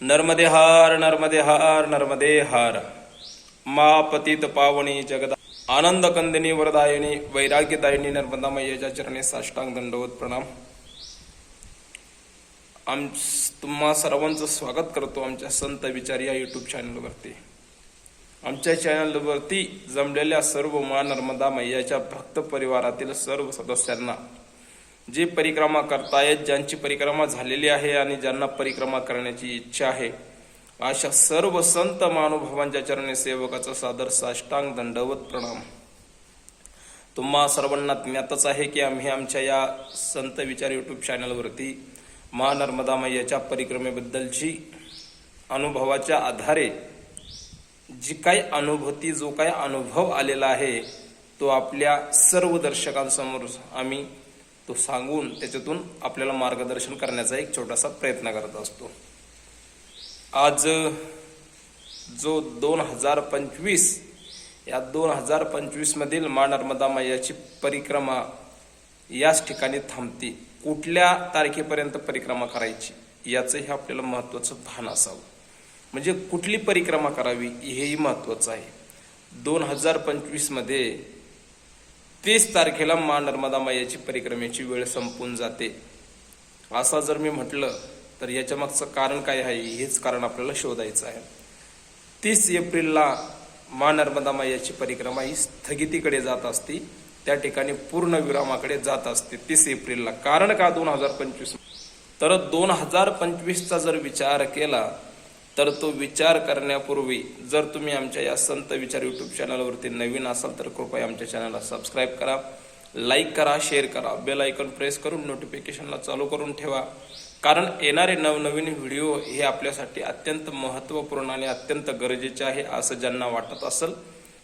नर्मदे हार नर्मदे हार नर्मदे हार मा पतित पावणी जगदा। आनंद कंदिनी वरदायिनी वैराग्यदायिनी नर्मदा मैयाच्या चरणी साष्टांग दंडवत प्रणाम। आम तुम्हा सर्वांचं स्वागत करतो आमच्या संत विचार या युट्यूब चॅनलवरती आमच्या चॅनलवरती जमलेल्या सर्व मा नर्मदा मैयाच्या भक्त परिवारातील सर्व सदस्यांना जे परिक्रमा करतायत ज्यांची परिक्रमा झालेली आहे आणि ज्यांना परिक्रमा करण्याची इच्छा आहे अशा सर्व संत महानुभावांच्या चरणी सेवकाचा सादर साष्टांग दंडवत प्रणाम. तुम्हा सर्वांना ज्ञातच आहे की आम्ही आमच्या या संत विचार यूट्यूब चॅनलवरती महा नर्मदा मैयाच्या परिक्रमेबद्दलची अनुभवाच्या आधारे जी काही अनुभूती जो काही अनुभव आलेला आहे तो आपल्या सर्व दर्शकांसमोर आम्ही तो सांगून त्याच्यातून आपल्याला मार्गदर्शन करण्याचा एक छोटासा प्रयत्न करत असतो. आज जो दोन हजार पंचवीस या दोन हजार पंचवीसमधील मा नर्मदा मैयाची परिक्रमा याच ठिकाणी थांबते. कुठल्या तारखेपर्यंत परिक्रमा करायची? याचं हे आपल्याला महत्त्वाचं भान असावं. म्हणजे कुठली परिक्रमा करावी? हेही महत्त्वाचं आहे. दोन हजार पंचवीसमध्ये तीस तारखेला मा नर्मदा मायाची परिक्रमेची वेळ संपून जाते. असं जर मी म्हटलं तर याच्या मागचं कारण काय आहे? हेच कारण आपल्याला शोधायचं आहे. तीस एप्रिलला मा नर्मदा मायाची परिक्रमा ही स्थगितीकडे जात असते. त्या ठिकाणी पूर्ण विरामाकडे जात असते तीस एप्रिलला. कारण का दोन हजार पंचवीस? तर दोन हजार पंचवीसचा जर विचार केला तर तो विचार करण्यापूर्वी जर तुम्ही आमच्या या संत विचार यूट्यूब चॅनलवरती नवीन असाल तर कृपया आमच्या चॅनलला सबस्क्राईब करा लाईक करा शेअर करा. बेल आयकॉन प्रेस करून नोटिफिकेशनला चालू करून ठेवा. कारण येणारे नवनवीन व्हिडिओ हे आपल्यासाठी अत्यंत महत्त्वपूर्ण आणि अत्यंत गरजेचे आहे असं ज्यांना वाटत असेल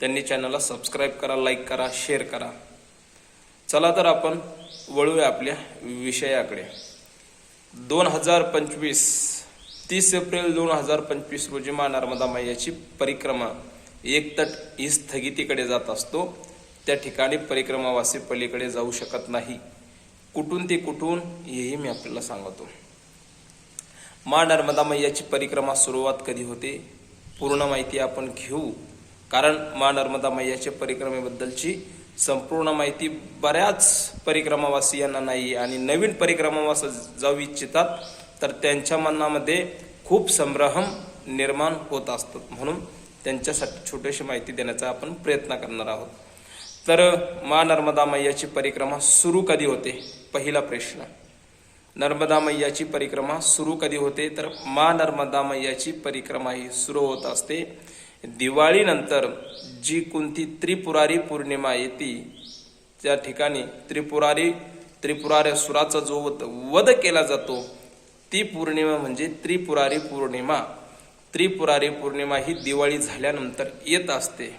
त्यांनी चॅनलला सबस्क्राईब करा लाईक करा शेअर करा. चला तर आपण वळूया आपल्या विषयाकडे. दोन हजार पंचवीस तीस एप्रिल दोन हजार पंचवीस रोजी मा नर्मदा मैयाची परिक्रमा एकतट ही स्थगितीकडे जात असतो. त्या ठिकाणी परिक्रमावासी पलीकडे जाऊ शकत नाही. कुठून ते कुठून हेही मी आपल्याला सांगतो. मा नर्मदा मैयाची परिक्रमा सुरुवात कधी होते पूर्ण माहिती आपण घेऊ. कारण मा नर्मदा मैयाच्या परिक्रमेबद्दलची संपूर्ण माहिती बऱ्याच परिक्रमावासियांना नाही आणि नवीन परिक्रमावास जाऊ इच्छितात. तर त्यांच्या मनामध्ये खूप संभ्रम निर्माण होत असतात म्हणून त्यांच्यासाठी छोटीशी माहिती देण्याचा आपण प्रयत्न करणार आहोत. तर मा नर्मदा मैयाची परिक्रमा सुरू कधी होते? पहिला प्रश्न. नर्मदा मैयाची परिक्रमा सुरू कधी होते? तर मा नर्मदा मैयाची परिक्रमा ही सुरू होत असते. दिवाळीनंतर जी कोणती त्रिपुरारी पौर्णिमा येते त्या ठिकाणी त्रिपुरारी त्रिपुरारी सुराचा जो वध- वध केला जातो ती पौर्णिमा म्हणजे त्रिपुरारी पौर्णिमा. त्रिपुरारी पौर्णिमा ही दिवाळी झाल्यानंतर येत असते.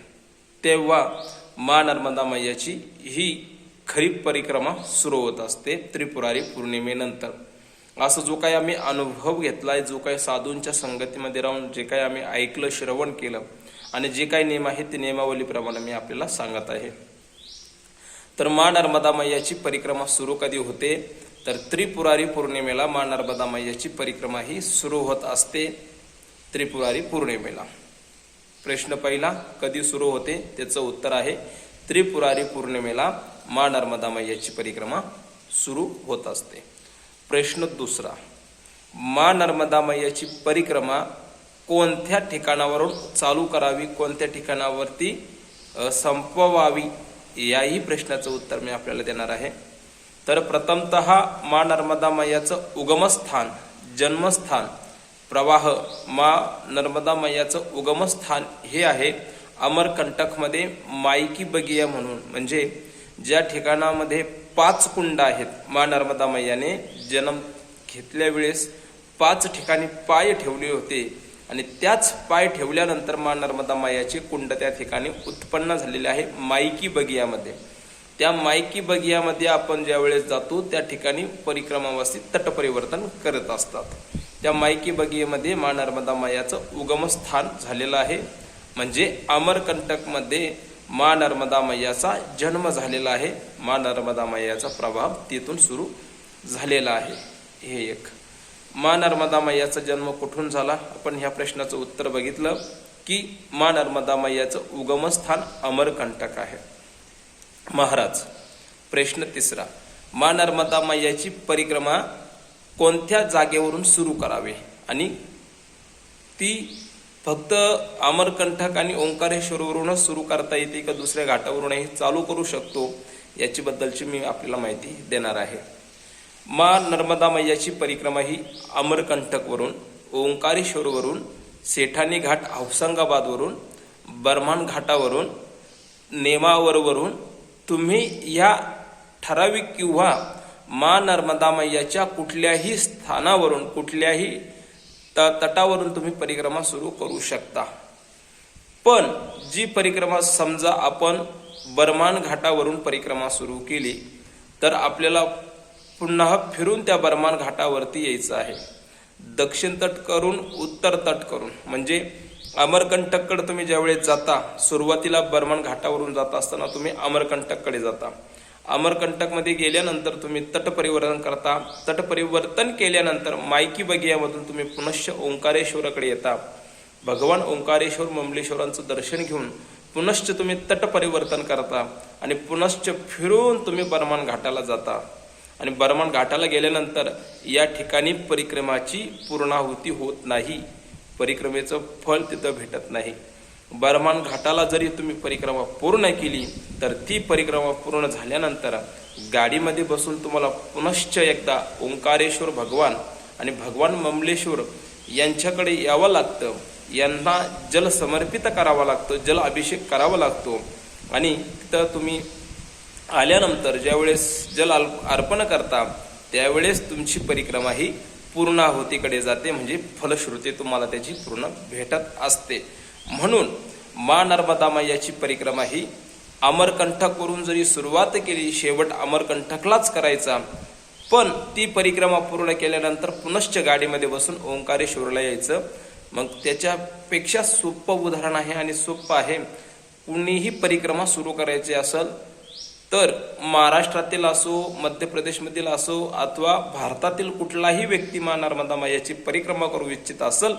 तेव्हा मा नर्मदा मैयाची ही खरीप परिक्रमा सुरू होत असते त्रिपुरारी पौर्णिमेनंतर. असं जो काही आम्ही अनुभव घेतलाय जो काही साधूंच्या संगतीमध्ये राहून जे काही आम्ही ऐकलं श्रवण केलं आणि जे काही नियम आहेत ते नियमावलीप्रमाणे मी आपल्याला सांगत आहे. तर मा नर्मदा मैयाची परिक्रमा सुरू कधी होते? तर त्रिपुरारी पौर्णिमेला मा नर्मदा मैयाची परिक्रमा ही सुरू होत असते. त्रिपुरारी पौर्णिमेला. प्रश्न पहिला कधी सुरू होते? त्याचं उत्तर आहे त्रिपुरारी पौर्णिमेला मा नर्मदा मैयाची परिक्रमा सुरू होत असते. प्रश्न दुसरा मा नर्मदा मैयाची परिक्रमा कोणत्या ठिकाणावरून चालू करावी? कोणत्या ठिकाणावरती संपवावी? याही प्रश्नाचं उत्तर मी आपल्याला देणार आहे. तर प्रथमत मा नर्मदा मैयाचं उगमस्थान जन्मस्थान. प्रवाह मा नर्मदा मैयाचं उगमस्थान हे आहे अमरकंटकमध्ये मायकी बगिया म्हणून. म्हणजे ज्या ठिकाणामध्ये पाच कुंड आहेत मा नर्मदा मैयाने जन्म घेतल्या वेळेस पाच ठिकाणी पाय ठेवले होते. आणि त्याच पाय ठेवल्यानंतर मा नर्मदा मायाचे कुंड त्या ठिकाणी उत्पन्न झालेले आहे मायकी बगियामध्ये. त्या मायकी बगियामध्ये आपण ज्या वेळेस जातो त्या ठिकाणी परिक्रमावासी तटपरिवर्तन करत असतात. त्या मायकी बगियेमध्ये मा नर्मदा मायाचं उगमस्थान झालेलं आहे. म्हणजे अमरकंटकमध्ये मा नर्मदा मैयाचा जन्म झालेला आहे. मा नर्मदा मैयाचा प्रभाव तिथून सुरू झालेला आहे. हे एक. मा नर्मदा मैयाचा जन्म कुठून झाला? आपण ह्या प्रश्नाचं उत्तर बघितलं की मा नर्मदा मैयाचं उगमस्थान अमरकंटक आहे. महाराज प्रश्न तिसरा. मा नर्मदा मैयाची परिक्रमा कोणत्या जागेवरून सुरू करावे? आणि ती फक्त अमरकंठक आणि ओंकारेश्वरवरूनच सुरू करता येते का दुसऱ्या घाटावरूनही चालू करू शकतो? याचीबद्दलची मी आपल्याला माहिती देणार आहे. मा नर्मदा मैयाची परिक्रमा ही अमरकंटकवरून ओंकारेश्वरवरून सेठानी घाट औसंगाबादवरून बर्मान घाटावरून नेमावरवरून तुम्ही या ठराविक किंवा मा नर्मदा मैयाच्या कुठल्याही स्थानावरून कुठल्याही त तटावरून तुम्ही परिक्रमा सुरू करू शकता. पण जी परिक्रमा समजा आपण बर्मान घाटावरून परिक्रमा सुरू केली तर आपल्याला पुन्हा फिरून त्या बर्मान घाटावरती यायचं आहे. दक्षिण तट करून उत्तर तट करून म्हणजे अमरकंटककडे तुम्ही ज्यावेळेस जाता सुरुवातीला बर्मन घाटावरून जात असताना तुम्ही अमरकंटककडे जाता. अमरकंटकमध्ये गेल्यानंतर तुम्ही तट परिवर्तन करता. तट परिवर्तन केल्यानंतर मायकी बगियामधून तुम्ही पुनश्च ओंकारेश्वराकडे येता. भगवान ओंकारेश्वर ममलेश्वरांचं दर्शन घेऊन पुनश्च तुम्ही तट परिवर्तन करता आणि पुनश्च फिरून तुम्ही बर्मान घाटाला जाता. आणि बर्मान घाटाला गेल्यानंतर या ठिकाणी परिक्रमाची पूर्णाहुती होत नाही. परिक्रमेचं फळ तिथं भेटत नाही. बर्मान घाटाला जरी तुम्ही परिक्रमा पूर्ण केली तर ती परिक्रमा पूर्ण झाल्यानंतर गाडीमध्ये बसून तुम्हाला पुनश्च एकदा ओंकारेश्वर भगवान आणि भगवान ममलेश्वर यांच्याकडे यावं लागतं. यांना जल समर्पित करावा लागतो जल अभिषेक करावा लागतो. आणि तिथं तुम्ही आल्यानंतर ज्यावेळेस जल अर्पण करता त्यावेळेस तुमची परिक्रमा ही पूर्णाहुतीकडे जाते म्हणजे फलश्रुती तुम्हाला त्याची पूर्ण भेटत असते. म्हणून मा नर्मदा मैयाची परिक्रमा ही अमरकंठकवरून जरी सुरुवात केली शेवट अमरकंठकलाच करायचा. पण ती परिक्रमा पूर्ण केल्यानंतर पुनश्च गाडीमध्ये बसून ओंकारेश्वरला यायचं. मग त्याच्यापेक्षा सोपं उदाहरण आहे आणि सोपं आहे. कुणीही परिक्रमा सुरू करायची असेल तर महाराष्ट्रातील असो मध्य प्रदेशमधील असो अथवा भारतातील कुठलाही व्यक्ती मा नर्मदा मैयाची परिक्रमा करू इच्छित असेल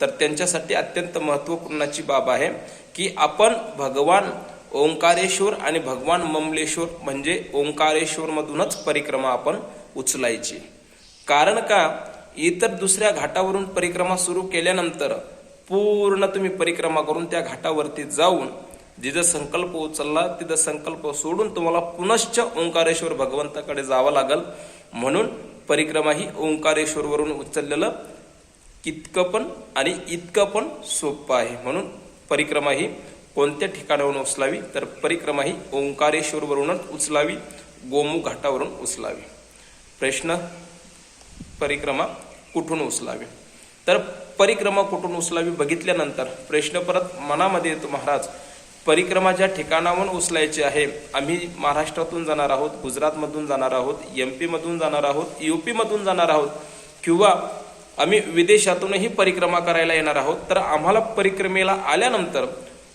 तर त्यांच्यासाठी अत्यंत महत्त्वपूर्णाची बाब आहे की आपण भगवान ओंकारेश्वर आणि भगवान ममलेश्वर म्हणजे ओंकारेश्वर मधूनच परिक्रमा आपण उचलायची. कारण का? इतर दुसऱ्या घाटावरून परिक्रमा सुरू केल्यानंतर पूर्ण तुम्ही परिक्रमा करून त्या घाटावरती जाऊन जिथं संकल्प उचलला तिथं संकल्प सोडून तुम्हाला पुनश्च ओंकारेश्वर भगवंताकडे जावं लागल. म्हणून परिक्रमा ही ओंकारेश्वरवरून उचललेलं कितकं पण आणि इतकं पण सोपं आहे. म्हणून परिक्रमा ही कोणत्या ठिकाणावरून उचलावी? तर परिक्रमा ही ओंकारेश्वरवरूनच उचलावी गोमुख घाटावरून उचलावी. प्रश्न परिक्रमा कुठून उचलावी? तर परिक्रमा कुठून उचलावी बघितल्यानंतर प्रश्न परत मनामध्ये येतो महाराज परिक्रमा ज्या ठिकाणाहून उचलायची आहे. आम्ही महाराष्ट्रातून जाणार आहोत गुजरातमधून जाणार आहोत एम पीमधून जाणार आहोत यू पीमधून जाणार आहोत किंवा आम्ही विदेशातूनही परिक्रमा करायला येणार आहोत. तर आम्हाला परिक्रमेला आल्यानंतर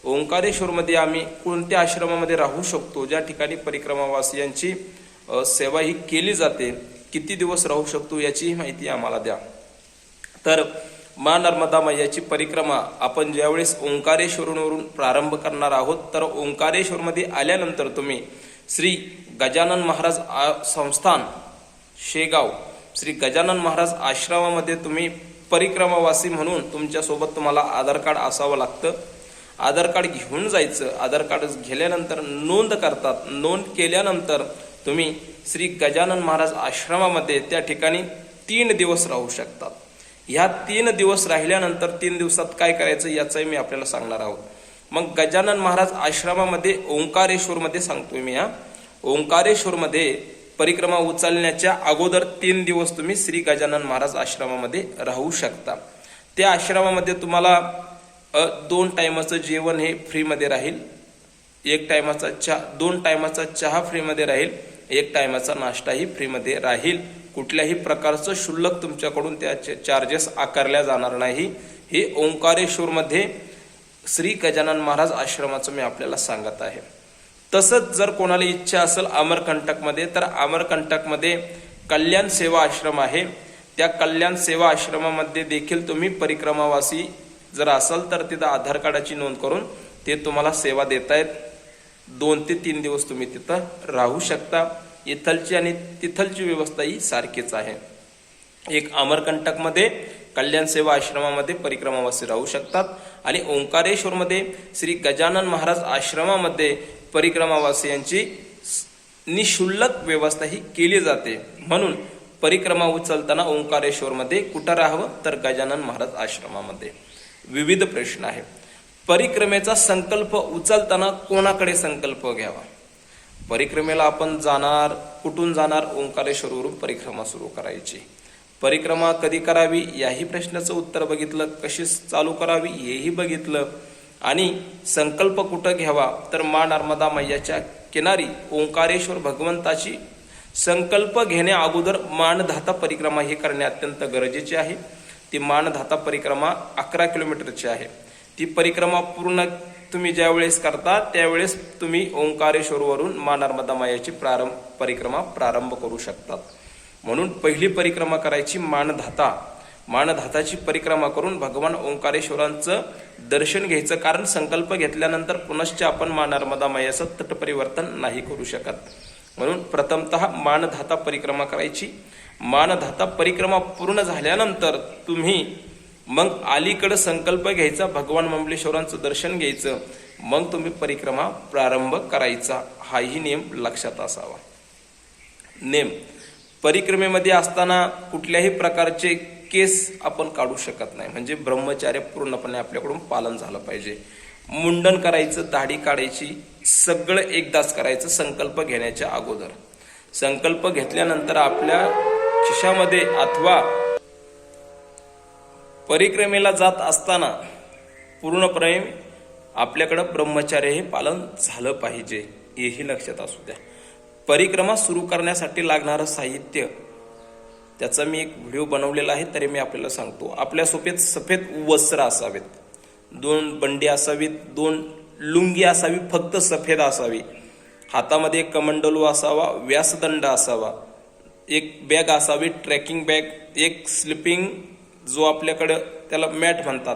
ओंकारेश्वरमध्ये आम्ही कोणत्या आश्रमामध्ये राहू शकतो ज्या ठिकाणी परिक्रमावासियांची सेवा ही केली जाते किती दिवस राहू शकतो याची माहिती आम्हाला द्या. तर मा नर्मदा मैयाची परिक्रमा आपण ज्यावेळेस ओंकारेश्वरवरून प्रारंभ करणार आहोत तर ओंकारेश्वरमध्ये आल्यानंतर तुम्ही श्री गजानन महाराज आ- संस्थान शेगाव श्री गजानन महाराज आश्रमामध्ये तुम्ही परिक्रमावासी म्हणून तुमच्यासोबत तुम्हाला आधार कार्ड असावं लागतं. आधार कार्ड घेऊन जायचं. आधार कार्ड गेल्यानंतर नोंद करतात. नोंद केल्यानंतर तुम्ही श्री गजानन महाराज आश्रमामध्ये त्या ठिकाणी तीन दिवस राहू शकतात. ह्या तीन दिवस राहिल्यानंतर तीन दिवसात काय करायचं याचंही मी आपल्याला सांगणार आहोत. मग गजानन महाराज आश्रमामध्ये ओंकारेश्वरमध्ये सांगतोय मी हा. ओंकारेश्वरमध्ये परिक्रमा उचलण्याच्या अगोदर तीन दिवस तुम्ही श्री गजानन महाराज आश्रमामध्ये राहू शकता. त्या आश्रमामध्ये तुम्हाला दोन टायमाचं जेवण हे फ्रीमध्ये राहील. एक टायमाचा चहा दोन टायमाचा चहा फ्रीमध्ये राहील. एक टायमाचा नाश्ताही फ्रीमध्ये राहील. कुठल्याही प्रकारचं शुल्लक तुमच्याकडून त्या चार्जेस आकारल्या जाणार नाही. हे ओंकारेश्वरमध्ये श्री गजानन महाराज आश्रमाचं मी आपल्याला सांगत आहे. तसंच जर कोणाला इच्छा असेल अमरकंटकमध्ये तर अमरकंटकमध्ये कल्याण सेवा आश्रम आहे. त्या कल्याण सेवा आश्रमामध्ये देखील तुम्ही परिक्रमावासी जर असाल तर तिथं आधार कार्डाची नोंद करून ते तुम्हाला सेवा देतायत. दोन ते तीन दिवस तुम्ही तिथं राहू शकता. इथलची आणि तिथलची व्यवस्था ही सारखीच आहे. एक अमरकंटकमध्ये कल्याण सेवा आश्रमामध्ये परिक्रमावासी राहू शकतात आणि ओंकारेश्वरमध्ये श्री गजानन महाराज आश्रमामध्ये परिक्रमावासियांची निशुल्लक व्यवस्था ही केली जाते. म्हणून परिक्रमा उचलताना ओंकारेश्वरमध्ये कुठं राहावं? तर गजानन महाराज आश्रमामध्ये. विविध प्रश्न आहे परिक्रमेचा संकल्प उचलताना कोणाकडे संकल्प घ्यावा? परिक्रमेला आपण जाणार कुठून जाणार? ओंकारेश्वरवरून परिक्रमा सुरू करायची. परिक्रमा कधी करावी? याही प्रश्नाचं उत्तर बघितलं. कशी चालू करावी? हेही बघितलं. आणि संकल्प कुठं घ्यावा? तर मा नर्मदा मैयाच्या किनारी ओंकारेश्वर भगवंताची संकल्प घेण्या अगोदर मानधाता परिक्रमा ही करणे अत्यंत गरजेचे आहे. ती मानधाता परिक्रमा अकरा किलोमीटरची आहे. ती परिक्रमा पूर्ण तुम्ही ज्या वेळेस करता त्यावेळेस तुम्ही ओंकारेश्वरवरून मा नर्मदा मायाची प्रारंभ परिक्रमा प्रारंभ करू शकतात. म्हणून पहिली परिक्रमा करायची मानधाता. मानधाताची परिक्रमा करून भगवान ओंकारेश्वरांचं दर्शन घ्यायचं कारण संकल्प घेतल्यानंतर पुनश्च आपण मा नर्मदा मायाचं तटपरिवर्तन नाही करू शकत. म्हणून प्रथमतः मानधाता परिक्रमा करायची. मानधाता परिक्रमा पूर्ण झाल्यानंतर तुम्ही मग अलीकडं संकल्प घ्यायचा भगवान मंबलेश्वरांचं दर्शन घ्यायचं मग तुम्ही परिक्रमा प्रारंभ करायचा. हाही नियम लक्षात असावा. नेम परिक्रमेमध्ये असताना कुठल्याही प्रकारचे केस आपण काढू शकत नाही. म्हणजे ब्रह्मचार्य पूर्णपणे आपल्याकडून पालन झालं पाहिजे. मुंडन करायचं दाढी काढायची सगळं एकदाच करायचं संकल्प घेण्याच्या अगोदर. संकल्प घेतल्यानंतर आपल्या खिशामध्ये अथवा परिक्रमेला जात असताना पूर्णप्रेम आपल्याकडं ब्रह्मचार्य हे पालन झालं पाहिजे हेही लक्षात असू द्या. परिक्रमा सुरू करण्यासाठी लागणारं साहित्य त्याचा मी एक व्हिडिओ बनवलेला आहे तरी मी आपल्याला सांगतो. आपल्यासोबत सफेद वस्त्र असावेत दोन बंडी असावीत दोन लुंगी असावी फक्त सफेद असावी. हातामध्ये एक कमंडलू असावा व्यासदंड असावा. एक बॅग असावी ट्रॅकिंग बॅग एक स्लिपिंग जो आपल्याकडं त्याला मॅट म्हणतात.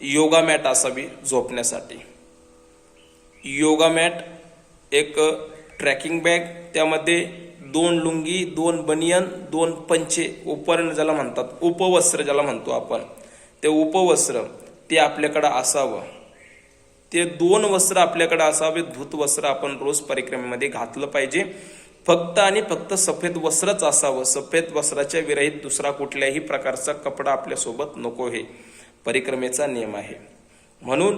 योगा मॅट असावी झोपण्यासाठी. योगा मॅट एक ट्रॅकिंग बॅग त्यामध्ये दोन लुंगी दोन बनियन दोन पंचे उपरण ज्याला म्हणतात उपवस्त्र ज्याला म्हणतो आपण. ते उपवस्त्र ते आपल्याकडं असावं. ते दोन वस्त्र आपल्याकडे असावे धूत वस्त्र आपण रोज परिक्रमेमध्ये घातलं पाहिजे. फक्त आणि फक्त सफेद वस्त्रच असावं. सफेद वस्त्राच्या विरहित दुसरा कुठल्याही प्रकारचा कपडा आपल्यासोबत नको हे. परिक्रमेचा नियम आहे. म्हणून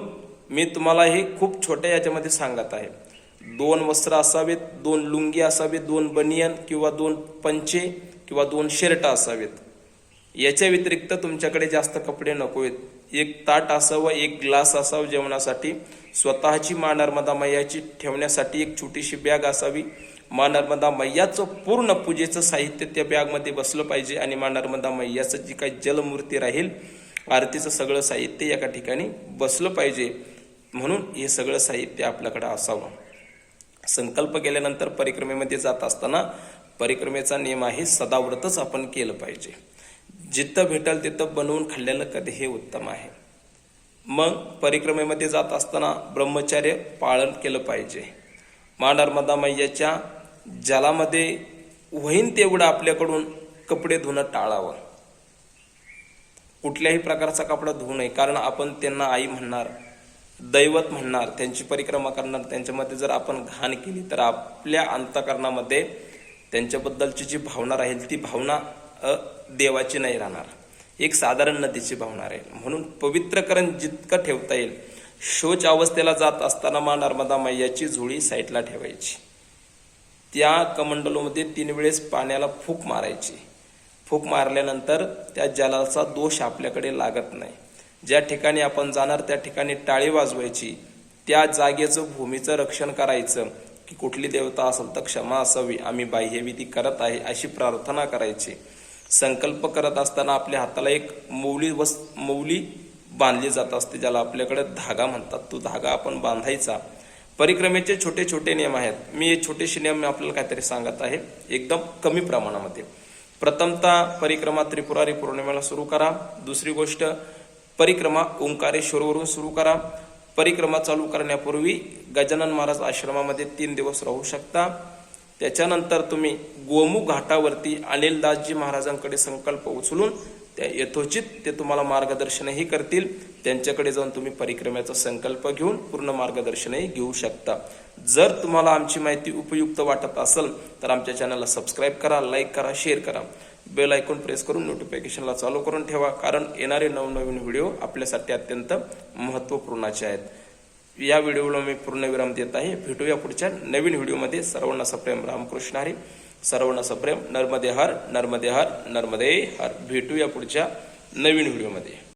मी तुम्हाला हे खूप छोट्या याच्यामध्ये सांगत आहे. दोन वस्त्र असावेत दोन लुंगी असावेत दोन बनियन किंवा दोन पंचे किंवा दोन शर्ट असावेत. याच्या व्यतिरिक्त तुमच्याकडे जास्त कपडे नको आहेत. एक ताट असावं एक ग्लास असावं जेवणासाठी. स्वतःची मा नर्मदा मैयाची ठेवण्यासाठी एक छोटीशी बॅग असावी. मा नर्मदा मैयाचं पूर्ण पूजेचं साहित्य त्या बॅगमध्ये बसलं पाहिजे आणि मा नर्मदा मैयाचं जी काही जलमूर्ती राहील आरतीचं सगळं साहित्य एका ठिकाणी बसलं पाहिजे. म्हणून हे सगळं साहित्य आपल्याकडं असावं. संकल्प केल्यानंतर परिक्रमेमध्ये जात असताना परिक्रमेचा नियम आहे सदाव्रतच आपण केलं पाहिजे. जिथं भेटल तिथं बनवून खाल्लेलं कधी हे उत्तम आहे. मग परिक्रमेमध्ये जात असताना ब्रह्मचार्य पालन केलं पाहिजे. मा नर्मदा मैयाच्या जलामध्ये होईन तेवढं आपल्याकडून कपडे धुणं टाळावं. कुठल्याही प्रकारचा कपडा धुवू नये कारण आपण त्यांना आई म्हणणार दैवत म्हणणार त्यांची परिक्रमा करणार त्यांच्यामध्ये जर आपण घाण केली तर आपल्या अंतकरणामध्ये त्यांच्याबद्दलची जी भावना राहील ती भावना देवाची नाही राहणार. एक साधारण नदीची भावना राहील. म्हणून पवित्रकरण जितकं ठेवता येईल शोच अवस्थेला जात असताना मा नर्मदा मैयाची झोळी साईडला ठेवायची. त्या कमंडलोमध्ये तीन वेळेस पाण्याला फूक मारायची. फूक मारल्यानंतर त्या जलाचा दोष आपल्याकडे लागत नाही. ज्या ठिकाणी आपण जाणार त्या ठिकाणी टाळी वाजवायची. त्या जागेचं भूमीचं रक्षण करायचं की कुठली देवता असेल तर क्षमा असावी आम्ही बाह्यविधी करत आहे अशी प्रार्थना करायची. संकल्प करत असताना आपल्या हाताला एक मौली वस मौली बांधली जात असते ज्याला आपल्याकडे धागा म्हणतात. तो धागा आपण बांधायचा. परिक्रमेचे छोटे छोटे नियम आहेत. मी हे छोटेसे नियम आपल्याला काहीतरी सांगत आहे. एकदम कमी प्रमाणामध्ये. प्रथमतः परिक्रमा त्रिपुरारी पौर्णिमेला सुरू करा. दुसरी गोष्ट परिक्रमा ओंकारेश्वरवरून सुरू करा. परिक्रमा चालू करण्यापूर्वी गजानन महाराज आश्रमामध्ये तीन दिवस राहू शकता. त्याच्यानंतर तुम्ही गोमुख घाटावरती अनिलदासजी महाराजांकडे संकल्प उचलून त्या यथोचित ते तुम्हाला मार्गदर्शनही करतील. त्यांच्याकडे जाऊन तुम्ही परिक्रमेचा संकल्प घेऊन पूर्ण मार्गदर्शनही घेऊ शकता. जर तुम्हाला आमची माहिती उपयुक्त वाटत असेल तर आमच्या चॅनलला सबस्क्राईब करा लाईक करा शेअर करा. बेल ऐकून प्रेस करून नोटिफिकेशनला चालू करून ठेवा कारण येणारे नवनवीन व्हिडिओ आपल्यासाठी अत्यंत महत्त्वपूर्णाचे आहेत. या व्हिडिओला मी पूर्णविराम देत आहे. भेटूया पुढच्या नवीन व्हिडिओमध्ये. सर्वांना सप्रेम रामकृष्ण हरी. सर्वांना सप्रेम नर्मदे हर नर्मदे हर नर्मदे हर. भेटूया पुढच्या नवीन व्हिडिओमध्ये.